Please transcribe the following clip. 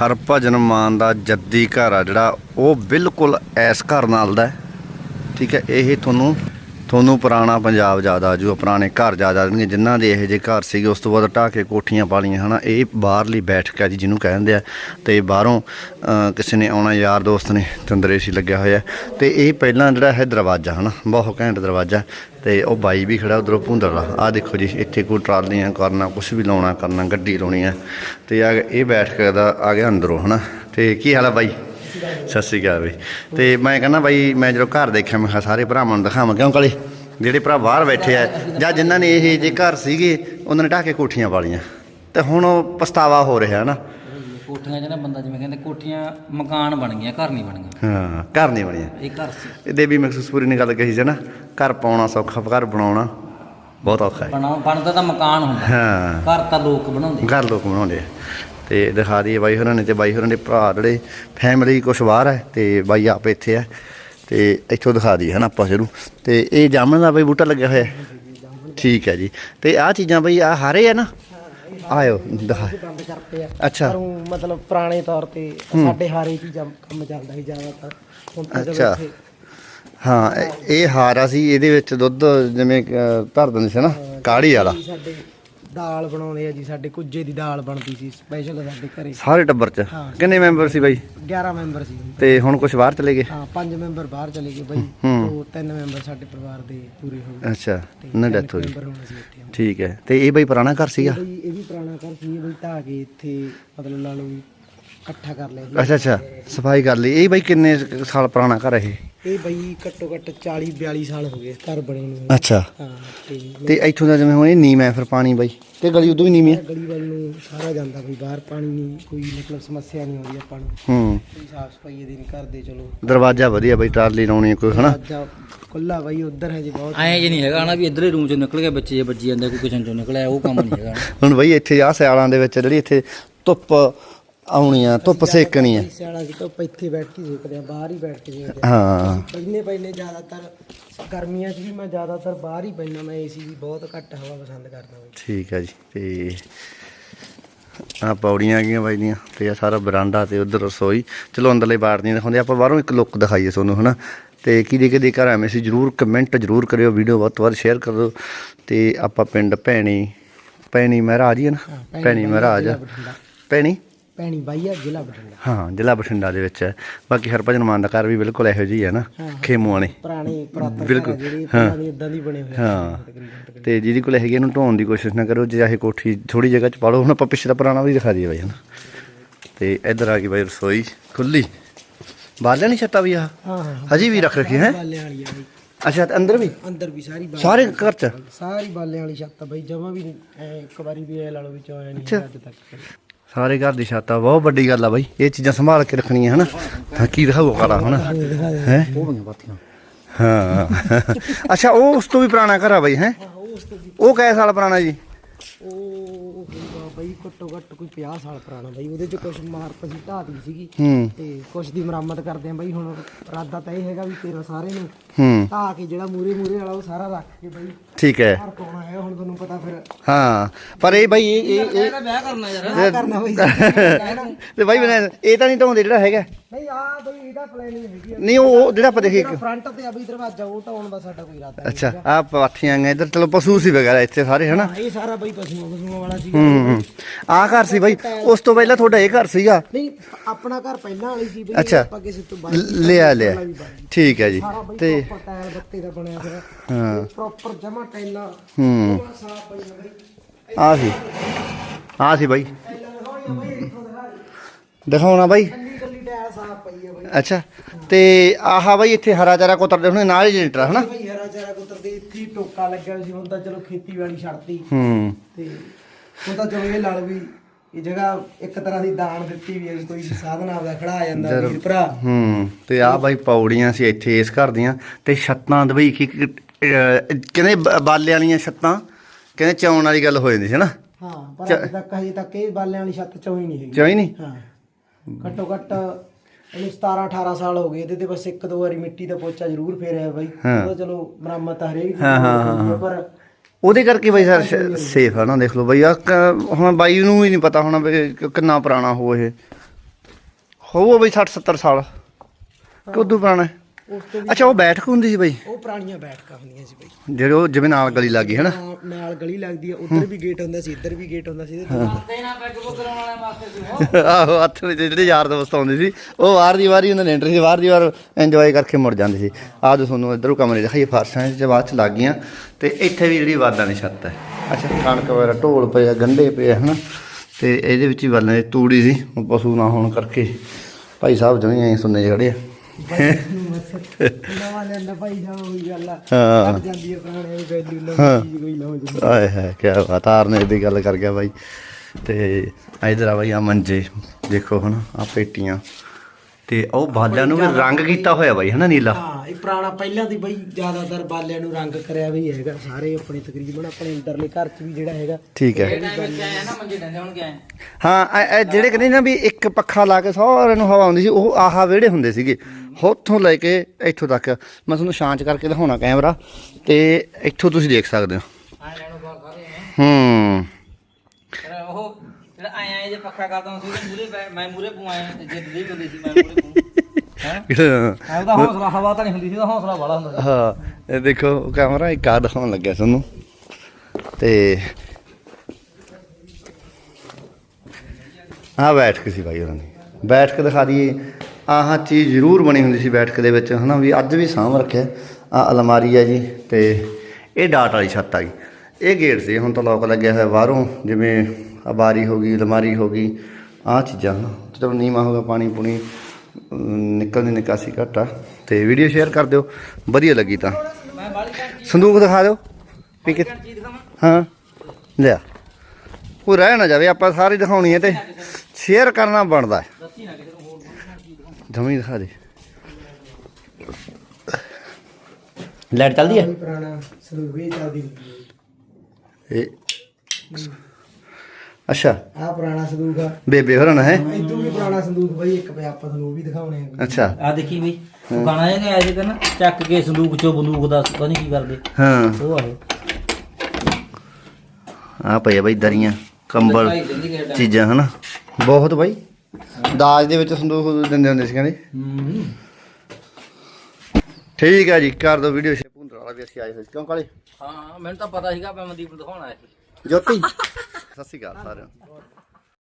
ਹਰਭਜਨ ਮਾਨ ਦਾ ਜੱਦੀ ਘਰ ਆ ਜਿਹੜਾ, ਉਹ ਬਿਲਕੁਲ ਐਸ ਘਰ ਨਾਲ ਦਾ ਠੀਕ ਹੈ, ਇਹ ਤੁਹਾਨੂੰ ਤੁਹਾਨੂੰ ਪੁਰਾਣਾ ਪੰਜਾਬ ਯਾਦ ਆ ਜੂ ਪੁਰਾਣੇ ਘਰ ਯਾਦ ਆ ਜਾਣਗੇ ਜਿਨ੍ਹਾਂ ਦੇ ਇਹੋ ਜਿਹੇ ਘਰ ਸੀਗੇ, ਉਸ ਤੋਂ ਬਾਅਦ ਢਾਹ ਕੇ ਕੋਠੀਆਂ ਪਾ ਲਈਆਂ ਹਨਾ, ਇਹ ਬਾਹਰਲੀ ਬੈਠਕ ਹੈ ਜੀ ਜਿਹਨੂੰ ਕਹਿੰਦੇ ਆ। ਤੇ ਬਾਹਰੋਂ ਕਿਸੇ ਨੇ ਆਉਣਾ, ਯਾਰ ਦੋਸਤ ਨੇ ਤੰਦਰੇਸੀ ਲੱਗਿਆ ਹੋਇਆ। ਤੇ ਇਹ ਪਹਿਲਾਂ ਜਿਹੜਾ ਹੈ ਦਰਵਾਜ਼ਾ, ਹਨਾ, ਬਹੁਤ ਘੈਂਟ ਦਰਵਾਜ਼ਾ। ਤੇ ਉਹ ਬਾਈ ਵੀ ਖੜਾ ਉਧਰੋਂ ਭੁੰਦਰਲਾ ਆ। ਦੇਖੋ ਜੀ, ਇੱਥੇ ਕੋਈ ਟਰਾਲੀਆਂ ਕਰਨਾ ਕੁਝ ਵੀ ਲਾਉਣਾ, ਕਰਨਾ, ਗੱਡੀ ਲਾਉਣੀ ਆ। ਤੇ ਆ, ਇਹ ਬੈਠਕ ਦਾ ਆ ਗਿਆ ਅੰਦਰੋਂ, ਹਨਾ। ਤੇ ਕੀ ਹਾਲ ਆ ਬਾਈ? ਸਤਿ ਸ਼੍ਰੀ ਅਕਾਲ ਬਈ। ਤੇ ਮੈਂ ਕਹਿੰਦਾ ਬਾਈ ਮੈਂ ਜਦੋਂ ਘਰ ਦੇਖਿਆ ਮੈਂ ਕਿਹਾ ਸਾਰੇ ਭਰਾਵਾਂ ਨੂੰ ਦਿਖਾਵਾਂ ਕਿਉਂ ਕਲੇ ਜਿਹੜੇ ਭਰਾ ਬਾਹਰ ਬੈਠੇ ਆ ਜਾਂ ਜਿਨ੍ਹਾਂ ਨੇ ਇਹ ਜੇ ਘਰ ਸੀਗੇ ਉਹਨਾਂ ਨੇ ਢਾਹ ਕੇ ਕੋਠੀਆਂ ਵਾਲੀਆਂ ਤੇ ਹੁਣ ਉਹ ਪਛਤਾਵਾ ਹੋ ਰਿਹਾ ਨਾ। ਕੋਠੀਆਂ ਨਾ ਬੰਦਾ ਜਿਵੇਂ ਕਹਿੰਦੇ ਕੋਠੀਆਂ ਮਕਾਨ ਬਣ ਗਈਆਂ ਘਰ ਨਹੀਂ ਬਣ ਗਏ ਹਾਂ ਘਰ ਨਹੀਂ ਬਣੀਆਂ। ਇਹ ਘਰ ਸੀ। ਇਹਦੇ ਵੀ ਮਖਸੂਸਪੁਰੀ ਨੇ ਗੱਲ ਕਹੀ ਸੀ ਨਾ ਘਰ ਪਾਉਣਾ ਸੌਖਾ ਘਰ ਬਣਾਉਣਾ ਬਹੁਤ ਔਖਾ ਹੈ। ਬਣਾ ਬਣਦਾ ਤਾਂ ਮਕਾਨ ਹੁੰਦਾ। ਹਾਂ। ਘਰ ਤਾਂ ਲੋਕ ਬਣਾਉਂਦੇ ਘਰ ਲੋਕ ਬਣਾਉਂਦੇ ਤੇ ਦਿਖਾ ਦਈਏ ਬਾਈ ਹੋਰਾਂ ਨੇ ਤੇ ਬਾਈ ਹੋਰਾਂ ਦੇ ਭਰਾ ਜਿਹੜੇ ਫੈਮਿਲੀ ਕੁਛ ਬਾਹਰ ਹੈ ਤੇ ਬਾਈ ਆਪ ਇੱਥੇ ਹੈ ਤੇ ਇੱਥੋਂ ਦਿਖਾ ਦਈਏ ਹਨਾ ਆਪਾਂ ਸ਼ੁਰੂ। ਤੇ ਇਹ ਜਾਮਣ ਦਾ ਬਾਈ ਬੂਟਾ ਲੱਗਿਆ ਹੋਇਆ ਹੈ। ਠੀਕ ਹੈ ਜੀ। ਤੇ ਆਹ ਚੀਜ਼ਾਂ ਬਈ ਆ ਹਾਰੇ ਆ ਨਾ? ਆਇਓ ਦਿਖਾ। ਬੰਦ ਕਰਤੇ ਆ। ਅੱਛਾ। ਪਰ ਊਂ ਮਤਲਬ ਪੁਰਾਣੇ ਤੌਰ ਤੇ ਸਾਡੇ ਹਾਰੇ ਕੀ ਕੰਮ ਚੱਲਦਾ ਸੀ ਜ਼ਿਆਦਾਤਰ। ਹੁਣ ਤਾਂ ਜਦੋਂ ਅੱਛਾ। ਇੱਥੇ ਹਾਂ ਇਹ- ਇਹ ਹਾਰਾ ਸੀ ਇਹਦੇ ਵਿੱਚ ਦੁੱਧ ਜਿਵੇਂ ਧਰ ਦਿੰਦੇ ਸੀ ਨਾ ਕਾੜੀ ਵਾਲਾ। ਸਾਡੇ। ਦਾਲ ਬਣਾਉਂਦੇ ਆ ਜੀ ਸਾਡੇ ਕੁੱਜੇ ਦੀ ਦਾਲ ਬਣਦੀ ਸੀ ਸਪੈਸ਼ਲ ਸਾਡੇ ਘਰੇ। ਸਾਰੇ ਟੱਬਰ ਚ? ਹਾਂ। ਕਿੰਨੇ ਮੈਂਬਰ ਸੀ ਬਾਈ? 11 ਮੈਂਬਰ ਸੀ। ਤੇ ਹੁਣ ਕੁਛ ਬਾਹਰ ਚਲੇ ਗਏ? ਹਾਂ ਪੰਜ ਮੈਂਬਰ ਬਾਹਰ ਚਲੇ ਗਏ ਬਈ। ਦੋ ਤਿੰਨ ਮੈਂਬਰ ਸਾਡੇ ਪਰਿਵਾਰ ਦੇ ਪੂਰੇ ਹੋ ਗਏ। ਅੱਛਾ ਨਾ ਡੈਥ ਹੋ ਗਈ। ਮੈਂਬਰ ਹੁਣ ਅਸੀਂ ਇੱਥੇ ਹਾਂ। ਠੀਕ ਹੈ। ਤੇ ਇਹ ਬਾਈ ਪੁਰਾਣਾ ਘਰ ਸੀਗਾ? ਬਈ ਇਹ ਵੀ ਪੁਰਾਣਾ ਘਰ ਸੀ ਇਹ ਬਈ ਢਾਹ ਕੇ ਇੱਥੇ ਮਤਲਬ ਲਾ ਲਓ ਵੀ ਇਕੱਠਾ ਕਰ ਲਿਆ ਸੀ। ਅੱਛਾ ਅੱਛਾ। ਸਫ਼ਾਈ ਕਰ ਲਈ। ਇਹ ਬਾਈ ਕਿੰਨੇ ਸਾਲ ਪੁਰਾਣਾ ਘਰ ਹੈ ਇਹ? ਇਹ ਬਈ ਘੱਟੋ ਘੱਟ 40 42 ਸਾਲ ਹੋ ਗਏ ਘਰ ਬਣੇ ਨੂੰ। ਅੱਛਾ। ਹਾਂ ਤੇ ਤੇ ਇੱਥੋਂ ਦਾ ਜਿਵੇਂ ਹੁਣ ਇਹ ਨੀਮ ਹੈ ਫਿਰ ਪਾਣੀ ਬਾਈ ਤੇ ਗਲੀ ਉਦੋਂ ਵੀ ਨੀਵੀਂ ਹੈ ਗਲੀ ਵੱਲ ਨੂੰ ਸਾਰਾ ਜਾਂਦਾ ਕੋਈ ਬਾਹਰ ਪਾਣੀ ਨਹੀਂ ਕੋਈ ਮਤਲਬ ਸਮੱਸਿਆ ਨਹੀਂ ਆਉਂਦੀ ਆਪਾਂ ਨੂੰ। ਹੂੰ। ਕੋਈ ਸਾਫ਼ ਸਫ਼ਾਈ ਇਹਦੀ ਨਹੀਂ ਕਰਦੇ ਚਲੋ। ਦਰਵਾਜ਼ਾ ਵਧੀਆ ਬਾਈ ਟਰਾਲੀ ਲਾਉਣੀ ਹੈ ਕੋਈ ਹਨਾ? ਅੱਜ ਖੁੱਲਾ ਬਈ ਉਧਰ ਹੈ ਜੀ ਬਹੁਤ ਐਂ ਜੇ ਨਹੀਂ ਹੈਗਾ ਨਾ ਵੀ ਇਧਰਲੇ ਰੂਮ 'ਚੋਂ ਨਿਕਲ ਗਿਆ ਬੱਚੇ ਜੇ ਵੱਜੀ ਜਾਂਦੇ ਕੋਈ ਕਿਚਨ 'ਚੋਂ ਨਿਕਲਿਆ ਉਹ ਕੰਮ ਨਹੀਂ ਹੈਗਾ। ਹੁਣ ਬਾਈ ਇੱਥੇ ਆ ਸਿਆਲਾਂ ਦੇ ਵਿੱਚ ਜਿਹੜੀ ਇੱਥੇ ਧੁੱਪ ਆਉਣੀ ਆ ਧੁੱਪ ਸੇਕਣੀ ਆ। ਸਿਆਲਾ ਜੀ ਤੋਂ ਇੱਥੇ ਬੈਠ ਕੇ ਸੇਕਦੇ ਆ ਬਾਹਰ ਹੀ ਬੈਠ ਕੇ ਸੇਕਦੇ ਆ। ਹਾਂ। ਪਹਿਲੇ ਪਹਿਲੇ ਜ਼ਿਆਦਾਤਰ ਗਰਮੀਆਂ 'ਚ ਵੀ ਮੈਂ ਜ਼ਿਆਦਾਤਰ ਬਾਹਰ ਹੀ ਪੈਂਦਾ ਮੈਂ ਏਸੀ ਦੀ ਬਹੁਤ ਘੱਟ ਹਵਾ ਪਸੰਦ ਕਰਦਾ ਬਈ ਠੀਕ ਹੈ ਜੀ ਤੇ ਆ ਪੌੜੀਆਂ ਆ ਗਈਆਂ ਬਾਈ ਦੀਆਂ ਤੇ ਆ ਸਾਰਾ ਬਰਾਂਡਾ ਤੇ ਉਧਰ ਰਸੋਈ। ਚਲੋ ਅੰਦਰਲੇ ਬਾੜ ਨਹੀਂ ਦਿਖਾਉਂਦੇ ਆਪਾਂ ਬਾਹਰੋਂ ਇੱਕ ਲੁੱਕ ਦਿਖਾਈਏ ਤੁਹਾਨੂੰ ਹਨਾ? ਤੇ ਕਿਹਦੇ ਕਿਹਦੇ ਘਰ ਐਵੇਂ ਸੀ ਜਰੂਰ ਕਮੈਂਟ ਜਰੂਰ ਕਰਿਓ ਵੀਡੀਓ ਵੱਧ ਤੋਂ ਵੱਧ ਸ਼ੇਅਰ ਕਰੋ। ਤੇ ਆਪਾਂ ਪਿੰਡ ਭੈਣੀ ਭੈਣੀ ਮਹਾਰਾਜ ਹੀ ਹੈ ਨਾ? ਭੈਣੀ ਮਹਾਰਾਜ ਭੈਣੀ? ਪੈਣੀ ਬਾਈ ਆ ਜ਼ਿਲ੍ਹਾ ਬਠਿੰਡਾ। ਹਾਂ ਜ਼ਿਲ੍ਹਾ ਬਠਿੰਡਾ ਦੇ ਵਿੱਚ ਹੈ। ਬਾਕੀ ਹਰਭਜਨ ਮਾਨ ਦਾ ਘਰ ਵੀ ਬਿਲਕੁਲ ਇਹੋ ਜਿਹੀ ਹੈ ਨਾ ਖੇਮੂਆਂ ਨੇ ਪੁਰਾਣੇ ਪੁਰਾਤਨ ਬਿਲਕੁਲ, ਹਾਂ। ਇਦਾਂ ਦੀ ਬਣੇ ਹੋਏ ਹਾਂ। ਤੇ ਜਿਹਦੀ ਕੋਲ ਹੈਗੀ ਇਹਨੂੰ ਢਾਉਣ ਦੀ ਕੋਸ਼ਿਸ਼ ਨਾ ਕਰੋ ਜੇ ਚਾਹੇ ਕੋਠੀ ਥੋੜੀ ਜਗ੍ਹਾ ਚ ਪਾ ਲਓ ਹੁਣ ਆਪਾਂ ਪਿੱਛੇ ਦਾ ਪੁਰਾਣਾ ਵੀ ਦਿਖਾ ਦਈਏ ਬਾਈ ਹਨਾ। ਤੇ ਇੱਧਰ ਆ ਗਈ ਬਾਈ ਰਸੋਈ ਖੁੱਲੀ ਬਾਲਿਆਂ ਨਹੀਂ ਛੱਤਾ ਵੀ ਆ। ਹਾਂ ਹਜੇ ਵੀ ਰੱਖ ਰੱਖੀ ਹੈ? ਬਾਲਿਆਂ ਵਾਲੀ ਆ ਅੱਛਾ ਤੇ ਅੰਦਰ ਵੀ? ਅੰਦਰ ਵੀ ਸਾਰੀ ਬਾਲ- ਸਾਰੇ ਘਰ ਚ? ਸਾਰੀ ਬਾਲਿਆਂ ਵਾਲੀ ਛੱਤ ਆ ਬਈ ਜਮਾ ਵੀ ਐਂ ਇੱਕ ਵਾਰੀ ਵੀ ਇਹ ਲਾ ਲਓ ਵਿੱਚ ਆਇਆ ਨਹੀਂ। ਅੱਜ ਤੱਕ। ਸਾਰੇ ਘਰ ਦੀ ਛੱਤ ਆ ਬਹੁਤ ਵੱਡੀ ਗੱਲ ਆ ਬਾਈ। ਇਹ ਚੀਜ਼ਾਂ ਸੰਭਾਲ ਕੇ ਰੱਖਣੀਆਂ ਹਨਾ? ਤਾਂ ਕੀ ਦਿਖਾਊ ਕਾਲਾ ਹਨਾ? ਹੈ ਹਾਂ? ਅੱਛਾ ਉਹ ਉਸ ਤੋਂ ਵੀ ਪੁਰਾਣਾ ਘਰ ਆ ਬਾਈ ਹੈ? ਉਹ ਕੈ ਸਾਲ ਪੁਰਾਣਾ ਜੀ? ਉਹ ਹੋਊਗਾ ਬਈ ਘੱਟੋ ਘੱਟ ਕੋਈ 50 ਸਾਲ ਪੁਰਾਣਾ ਬਈ। ਉਹਦੇ ਚ ਕੁਝ ਮਾਰਤ ਸੀ ਢਾਤੀ ਸੀਗੀ। ਤੇ ਕੁਝ ਦੀ ਮੁਰੰਮਤ ਕਰਦੇ ਆ ਬਈ ਹੁਣ ਇਰਾਦਾ ਤਾਂ ਇਹ ਹੈਗਾ ਵੀ ਤੇਰਾ ਸਾਰੇ ਨੂੰ ਢਾ ਕੇ ਜਿਹੜਾ ਮੂਰੇ ਮੂਰੇ ਵਾਲਾ ਉਹ ਸਾਰਾ ਰੱਖ ਕੇ ਬਈ ਠੀਕ ਹੈ। ਘਰ ਹੈ ਹੁਣ ਤੁਹਾਨੂੰ ਪਤਾ ਫਿਰ। ਹਾਂ ਪਰ ਇਹ ਬਾਈ ਇਹ ਇਹ ਇਹ ਵਿਆਹ ਕਰਨਾ ਯਾਰ। ਆ ਕਰਨਾ ਬਈ। ਤੇ ਬਾਈ ਬਣਾ ਇਹ ਤਾਂ ਨਹੀਂ ਢਾਉਂਦੇ ਜਿਹੜਾ ਹੈਗਾ। ਨਹੀਂ ਆ ਬਈ ਇਹਦਾ ਪਲਾਨਿੰਗ ਹੈਗੀ ਆ। ਨਹੀਂ ਉਹ ਉਹ ਜਿਹੜਾ ਆਪਾਂ ਦੇਖੀ ਫਰੰਟ ਤੇ ਆ ਬਈ ਦਰਵਾਜ਼ਾ ਉਹ ਢਾਉਣ ਦਾ ਸਾਡਾ ਕੋਈ ਇਰਾਦਾ ਨਹੀਂ ਅੱਛਾ ਆ ਪਾਥੀਆਂ ਗਏ ਇੱਧਰ ਚਲੋ ਪਸ਼ੂ ਸੀ ਵਗੈਰਾ ਇੱਥੇ ਸਾਰੇ ਹਨਾ? ਹਾਂ, ਇਹ ਸਾਰਾ ਬਈ ਪਸ਼ੂਆਂ ਪਸ਼ੂਆਂ ਵਾਲਾ ਸੀ ਹੂੰ ਆ ਘਰ ਸੀ ਬਾਈ। ਉਸ ਤੋਂ ਪਹਿਲਾਂ ਤੁਹਾਡਾ ਇਹ ਘਰ ਸੀਗਾ? ਨਹੀਂ ਆਪਣਾ ਘਰ ਪਹਿਲਾਂ ਵਾਲੀ ਸੀ ਬਈ ਅੱਛਾ। ਆਪਾਂ ਕਿਸੇ ਤੋਂ ਬਾਈ ਲ- ਲਿਆ ਲਿਆ। ਠੀਕ ਹੈ ਜੀ। ਸਾਰਾ ਬਈ ਤੇ ਪ੍ਰੋਪਰ ਟਾਇਲ ਬੱਤੇ ਦਾ ਬਣਿਆ ਫਿਰ ਹਾਂ। ਪ੍ਰੋਪਰ ਜਮਾ ਹੂੰ। ਸਾਫ਼ ਬਈ। ਆ ਸੀ। ਆ ਸੀ ਬਾਈ। ਦਿਖਾਉਣਾ ਬਾਈ। ਅੱਛਾ। ਤੇ ਆਹਾ ਬਾਈ ਇੱਥੇ ਹਰਾ ਚਾਰਾ ਕੁਤਰਦੇ ਹੁੰਦੇ ਨਾਲ ਹੀ ਜਨਰੇਟਰ ਹਨਾ? ਬਈ ਹਰਾ ਚਾਰਾ ਕੁੱਤਰਦੇ ਇੱਥੇ ਟੋਕਾ ਲੱਗਿਆ ਸੀ ਹੁਣ ਤਾਂ ਚਲੋ ਖੇਤੀਬਾੜੀ ਛੱਡਤੀ। ਹੂੰ। ਤੇ ਉਹ ਤਾਂ ਚਲੋ ਇਹ ਲੜ ਵੀ ਇਹ ਜਗ੍ਹਾ ਇੱਕ ਤਰ੍ਹਾਂ ਦੀ ਦਾਨ ਦਿੱਤੀ ਵੀ ਕੋਈ ਸਾਧਨ ਆਪਦਾ ਖੜਾ ਜਾਂਦਾ ਵੀਰ ਭਰਾ। ਹੂੰ। ਤੇ ਆ ਬਾਈ ਪੌੜੀਆਂ ਸੀ ਇੱਥੇ ਇਸ ਘਰ ਦੀਆਂ। ਤੇ ਛੱਤਾਂ ਦੇ ਬਈ ਕੀ ਕੀ, ਅਹ, ਕਹਿੰਦੇ ਬ- ਬਾਲੇ ਵਾਲੀਆਂ ਛੱਤਾਂ ਕਹਿੰਦੇ ਚੌਣ ਵਾਲੀ ਗੱਲ ਹੋ ਜਾਂਦੀ ਸੀ ਨਾ। ਹਾਂ ਪਰ ਅਜੇ ਤੱਕ ਹਜੇ ਤੱਕ ਇਹ ਬਾਲਿਆਂ ਵਾਲੀ ਛੱਤ ਚੋਂ ਹੀ ਨਹੀਂ ਹੈਗੀ। ਚੌਈ ਨਹੀਂ? ਹਾਂ। ਘੱਟੋ ਘੱਟ ਇਹਨੂੰ 17 18 ਸਾਲ ਹੋ ਗਏ ਇਹਦੇ ਤੇ ਬਸ ਇੱਕ ਦੋ ਵਾਰੀ ਮਿੱਟੀ ਦਾ ਪੋਚਾ ਜ਼ਰੂਰ ਫੇਰਿਆ ਬਾਈ। ਹਾਂ। ਚਲੋ ਮੁਰੰਮਤ ਹਰੇਕ ਦੀ ਹਾਂ, ਹਾਂ, ਹੁੰਦੀ ਹੈ, ਪਰ ਉਹਦੇ ਕਰਕੇ ਬਾਈ ਸਰ ਸੇਫ ਆ ਨਾ ਦੇਖ ਲਓ ਬਾਈ ਆ ਹੁਣ ਬਾਈ ਨੂੰ ਵੀ ਨਹੀਂ ਪਤਾ ਹੋਣਾ ਵੀ ਕਿ- ਕਿੰਨਾ ਪੁਰਾਣਾ ਹੋ ਇਹ। ਹੋਊਗਾ ਬਈ 60 70 ਸਾਲ। ਕਿ ਉਦੋਂ ਪੁਰਾਣਾ ਹੈ? ਉਸ ਤੋਂ ਵੀ ਅੱਛਾ ਉਹ ਬੈਠਕ ਹੁੰਦੀ ਸੀ ਬਈ? ਉਹ ਪੁਰਾਣੀਆਂ ਬੈਠਕਾਂ ਹੁੰਦੀਆਂ ਸੀ ਬਈ। ਜਿਹੜੇ ਉਹ ਜਿਵੇਂ ਨਾਲ ਗਲੀ ਲੱਗੀ ਹੈ ਨਾ ਨਾਲ- ਨਾਲ ਗਲੀ ਲੱਗਦੀ ਆ ਉੱਧਰ ਵੀ ਗੇਟ ਹੁੰਦਾ ਸੀ ਇੱਧਰ ਵੀ ਗੇਟ ਹੁੰਦਾ ਸੀ ਇਹਦੇ ਦੋਨਾਂ ਤੇ ਨਾ ਪੈਗ ਬੁੱਕ ਕਰਾਉਣ ਵਾਲੇ ਵਾਸਤੇ ਸੀ ਉਹ। ਆਹੋ ਹੱਥ ਵਿੱਚ ਜਿਹੜੇ ਯਾਰ ਦੋਸਤ ਆਉਂਦੇ ਸੀ ਉਹ ਵਾਰ ਦੀ ਵਾਰੀ ਉਹਨਾਂ ਨੇ ਐਂਟਰੀ ਸੀ ਵਾਰ ਦੀ ਵਾਰ ਇੰਜੋਏ ਕਰਕੇ ਮੁੜ ਜਾਂਦੇ ਸੀ। ਆਹ ਜੋ ਤੁਹਾਨੂੰ ਇਧਰੋਂ ਕਮਰੇ ਦਿਖਾਈਏ ਫਰਸ਼ਾਂ 'ਚ ਬਾਅਦ ਚ ਲੱਗ ਗਈਆਂ। ਤੇ ਇੱਥੇ ਵੀ ਜਿਹੜੀ ਵਾਦਾਂ ਦੀ ਛੱਤ ਹੈ। ਅੱਛਾ ਕਣਕ ਵਗੈਰਾ ਢੋਲ ਪਏ ਆ ਗੰਢੇ ਪਏ ਆ ਹਨਾ? ਤੇ ਇਹਦੇ ਵਿੱਚ ਹੀ ਵਾਲਾਂ ਦੀ ਤੂੜੀ ਸੀ ਹੁਣ ਪਸ਼ੂ ਨਾ ਹੋਣ ਕਰਕੇ। ਭਾਈ ਸਾਹਿਬ ਜਮੀ ਐਂ ਸੁਣਨੇ ਜਿਹੇ ਖੜੇ ਆ। ਨਵਾਂ ਲੈਂਦਾ ਭਾਈ ਜਾ ਉਹੀ ਗੱਲ ਆ। ਹਾਂ। ਕੱਢ ਜਾਂਦੀ ਹੈ ਪੁਰਾਣੇ ਦੀ ਵੈਲਿਊ ਨਵੀਂ ਚੀਜ਼ ਕੋਈ ਲਓ ਜੀ ਆਏ ਹੈ ਕੀ ਬਾਤ ਆਰਨੇ ਦੀ ਗੱਲ ਕਰ ਗਿਆ ਬਾਈ। ਤੇ ਇਧਰ ਆ ਬਾਈ ਆ ਮੰਜੇ ਦੇਖੋ ਹਨਾ ਆ ਪੇਟੀਆਂ। ਤੇ ਉਹ ਬਾਲਿਆਂ ਨੂੰ ਵੀ ਰੰਗ ਕੀਤਾ ਹੋਇਆ ਬਾਈ ਹਨਾ ਨੀਲਾ? ਹਾਂ ਇਹ ਪੁਰਾਣਾ ਪਹਿਲਾਂ ਦੀ ਬਈ ਜ਼ਿਆਦਾਤਰ ਬਾਲਿਆਂ ਨੂੰ ਰੰਗ ਕਰਿਆ ਵੀ ਹੈਗਾ ਸਾਰੇ ਆਪਣੇ ਤਕਰੀਬਨ ਆਪਣੇ ਅੰਦਰਲੇ ਘਰ 'ਚ ਵੀ ਜਿਹੜਾ ਹੈਗਾ। ਠੀਕ ਹੈ। ਇਹ ਟਾਈਮ ਵਿੱਚ ਆਇਆ ਨਾ ਮੰਜੇ ਡੰਡੇ ਹੁਣ ਆਏ ਹਾਂ ਇਹ- ਇਹ ਜਿਹੜੇ ਕਹਿੰਦੇ ਨਾ ਵੀ ਇੱਕ ਪੱਖਾ ਲਾ ਕੇ ਸਾਰਿਆਂ ਨੂੰ ਹਵਾ ਆਉਂਦੀ ਸੀ ਉਹ ਆਹਾ ਵਿਹੜੇ ਹੁੰਦੇ ਸੀਗੇ। ਉੱਥੋਂ ਲੈ ਕੇ ਇੱਥੋਂ ਤੱਕ। ਮੈਂ ਤੁਹਾਨੂੰ ਸ਼ਾਂਤ ਕਰਕੇ ਦਿਖਾਉਣਾ ਕੈਮਰਾ ਤੇ ਇੱਥੋਂ ਤੁਸੀਂ ਦੇਖ ਸਕਦੇ ਹੋ। ਆਏ ਲੈਣੋਂ ਬਾਹਰ ਸਾਰੇ ਆਏ ਹੂੰ। ਉਹ ਜਿਹੜਾ ਆਏ ਆਏ ਜੇ ਪੱਖਾ ਕਰਦਾ ਹੁੰਦਾ ਸੀ ਉਹਦੇ ਮੂਰੇ ਮੈਂ ਮੂਰੇ ਪਵਾਇਆ ਤੇ ਜਿੱਦ ਦੀ ਬੰਦੇ ਸੀ ਮੈਂ ਮੂਰੇ ਪੂ ਹੈ। ਉਹਦਾ ਹੌਸਲਾ ਹਵਾ ਤਾਂ ਨਹੀਂ ਹੁੰਦੀ ਸੀ ਉਹਦਾ ਹੌਸਲਾ ਬੜਾ ਹੁੰਦਾ ਸੀ। ਹਾਂ ਇਹ ਦੇਖੋ ਕੈਮਰਾ ਇੱਕ ਆ ਦਿਖਾਉਣ ਲੱਗਿਆ ਤੁਹਾਨੂੰ ਤੇ ਆ ਬੈਠ ਕੇ ਸੀ ਭਾਈ ਉਹਨਾਂ ਨੇ ਬੈਠ ਕੇ ਦਿਖਾ ਦਈਏ। ਆਹ ਚੀਜ਼ ਜ਼ਰੂਰ ਬਣੀ ਹੁੰਦੀ ਸੀ ਬੈਠ ਕੇ ਦੇ ਵਿੱਚ ਹਨਾ ਵੀ ਅੱਜ ਵੀ ਸਾਂਭ ਰੱਖਿਆ। ਆ ਅਲਮਾਰੀ ਹੈ ਜੀ ਤੇ ਇਹ ਡਾਟ ਵਾਲੀ ਛੱਤ ਆ ਗਈ। ਇਹ ਗੇਟ ਸੀ ਹੁਣ ਤਾਂ ਲੋਕ ਲੱਗਿਆ ਹੋਇਆ ਬਾਹਰੋਂ ਜਿਵੇਂ ਆ ਬਾਰੀ ਹੋ ਗਈ ਅਲਮਾਰੀ ਹੋ ਗਈ ਆਹ ਚੀਜ਼ਾਂ ਜਦੋਂ ਨੀਮਾ ਹੋਗਾ ਪਾਣੀ ਪੁਣੀ ਅਮ, ਨਿਕਲਣ ਦੀ ਨਿਕਾਸੀ ਘੱਟ ਆ ਤੇ ਵੀਡੀਓ ਸ਼ੇਅਰ ਕਰ ਦਿਓ ਵਧੀਆ ਲੱਗੀ ਤਾਂ। ਸੰਦੂਕ ਦਿਖਾ ਦਿਓ ਵੀ ਕਿ ਹਾਂ ਲਿਆ। ਉਹ ਰਹਿ ਨਾ ਜਾਵੇ ਆਪਾਂ ਸਾਰੀ ਦਿਖਾਉਣੀ ਹੈ ਤੇ ਸ਼ੇਅਰ ਕਰਨਾ ਬਣਦਾ ਹੈ। ਜਮੀ ਦਿਖਾ ਦੇ। ਲਾਈਟ ਚੱਲਦੀ ਹੈ? ਵੀ ਪੁਰਾਣਾ ਸਰੂਪ ਇਹ ਚੱਲਦੀ ਇਹ ਅੱਛਾ। ਆਹ ਪੁਰਾਣਾ ਸੰਦੂਕ ਆ। ਬੇਬੇ ਹੋਰਾਂ ਹੈ। ਇਦੋਂ ਵੀ ਪੁਰਾਣਾ ਸੰਦੂਕ ਬਈ ਇੱਕ ਪਿਆ ਆਪਾਂ ਤੁਹਾਨੂੰ ਉਹ ਵੀ ਦਿਖਾਉਣੇ ਆ। ਅੱਛਾ। ਆ ਦੇਖੀ ਬਈ ਉਹ ਗਾਣਾ ਜਿਹਾ ਆਇਆ ਸੀ ਨਾ ਚੱਕ ਕੇ ਸੰਦੂਕ ਚੋਂ ਬੰਦੂਕ ਦਾ ਪਤਾ ਨਹੀਂ ਕੀ ਕਰਦੇ। ਹਾਂ। ਉਹ ਆਏ ਆ ਪਈ ਆ ਬਈ ਦਰੀਆਂ ਕੰਬਲ ਭਾਈ ਜ਼ਿੰਦਗੀ ਦਾ ਚੀਜ਼ਾਂ ਹਨਾ। ਬਹੁਤ ਬਾਈ। ਦਾਜ ਦੇ ਵਿੱਚ ਸੰਦੂਕ ਦਿੰਦੇ ਹੁੰਦੇ ਸੀ ਕਹਿੰਦੇ। ਹੂੰ। ਠੀਕ ਹੈ ਜੀ ਕਰ ਦੋ ਵੀਡੀਓ ਸ਼ੇਅਰ ਭੁੰਦਰ ਵਾਲਾ ਵੀ ਅਸੀਂ ਆਏ ਹੋਏ ਸੀ। ਕਿਉਂ ਕਾਲੇ? ਹਾਂ ਮੈਨੂੰ ਤਾਂ ਪਤਾ ਸੀਗਾ ਮੈਂ ਮਨਦੀਪ ਨੂੰ ਦਿਖਾਉਣਾ ਆਇਆ ਸੀ। ਜੋਤੀ। ਸਤਿ ਸ਼੍ਰੀ ਅਕਾਲ ਸਾਰਿਆਂ ਨੂੰ